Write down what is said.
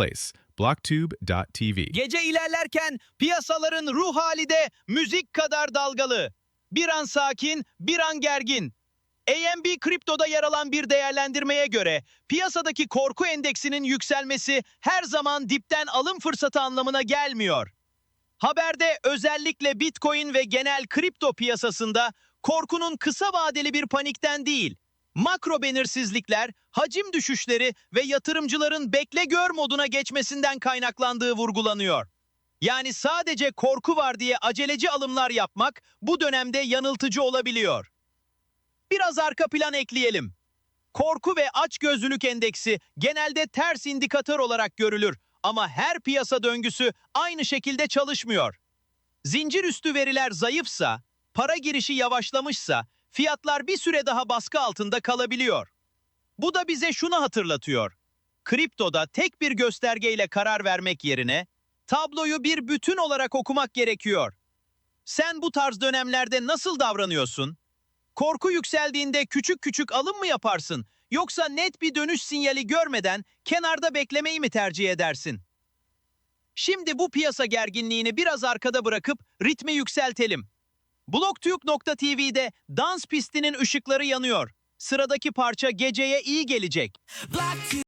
place. Blocktube.tv. Gece ilerlerken piyasaların ruh hali de müzik kadar dalgalı. Bir an sakin, bir an gergin. AMB kriptoda yer alan bir değerlendirmeye göre piyasadaki korku endeksinin yükselmesi her zaman dipten alım fırsatı anlamına gelmiyor. Haberde özellikle Bitcoin ve genel kripto piyasasında korkunun kısa vadeli bir panikten değil, makro belirsizlikler, hacim düşüşleri ve yatırımcıların bekle gör moduna geçmesinden kaynaklandığı vurgulanıyor. Yani sadece korku var diye aceleci alımlar yapmak bu dönemde yanıltıcı olabiliyor. Biraz arka plan ekleyelim. Korku ve açgözlülük endeksi genelde ters indikatör olarak görülür ama her piyasa döngüsü aynı şekilde çalışmıyor. Zincir üstü veriler zayıfsa, para girişi yavaşlamışsa fiyatlar bir süre daha baskı altında kalabiliyor. Bu da bize şunu hatırlatıyor. Kriptoda tek bir göstergeyle karar vermek yerine tabloyu bir bütün olarak okumak gerekiyor. Sen bu tarz dönemlerde nasıl davranıyorsun? Korku yükseldiğinde küçük küçük alım mı yaparsın? Yoksa net bir dönüş sinyali görmeden kenarda beklemeyi mi tercih edersin? Şimdi bu piyasa gerginliğini biraz arkada bırakıp ritmi yükseltelim. Blogtürk.tv'de dans pistinin ışıkları yanıyor. Sıradaki parça geceye iyi gelecek.